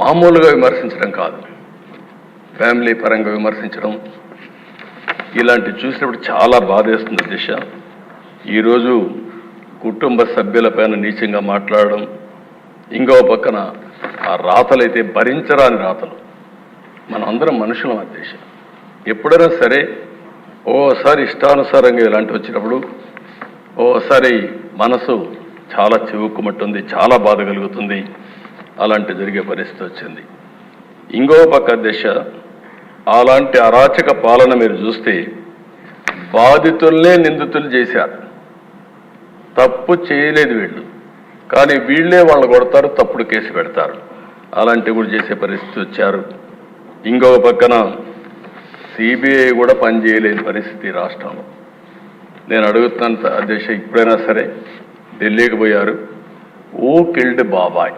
మామూలుగా విమర్శించడం కాదు. ఫ్యామిలీ పరంగా విమర్శించడం ఇలాంటి చూసినప్పుడు చాలా బాధేస్తుంది దిశ. ఈరోజు కుటుంబ సభ్యులపైన నీచంగా మాట్లాడడం ఇంకో పక్కన ఆ రాతలైతే భరించరాని రాతలు. మనందరం మనుషులం ఆ దేశ? ఎప్పుడైనా సరే ఓసారి ఇష్టానుసారంగా ఇలాంటివి వచ్చినప్పుడు ఓసారి మనసు చాలా చివుక్కుమట్టుంది చాలా బాధ కలుగుతుంది. అలాంటి జరిగే పరిస్థితి వచ్చింది. ఇంకో పక్క దిశ అలాంటి అరాచక పాలన మీరు చూస్తే బాధితుల్నే నిందితులు చేశారు. తప్పు చేయలేదు వీళ్ళు. కానీ వీళ్ళే వాళ్ళు కొడతారు తప్పుడు కేసు పెడతారు. అలాంటివి కూడా చేసే పరిస్థితి వచ్చారు. ఇంకొక పక్కన సిబిఐ కూడా పనిచేయలేని పరిస్థితి రాష్ట్రంలో. నేను అడుగుతున్నంత అధ్యక్ష ఇప్పుడైనా సరే ఢిల్లీకి పోయారు. ఓ కిల్డ్ బాబాయ్.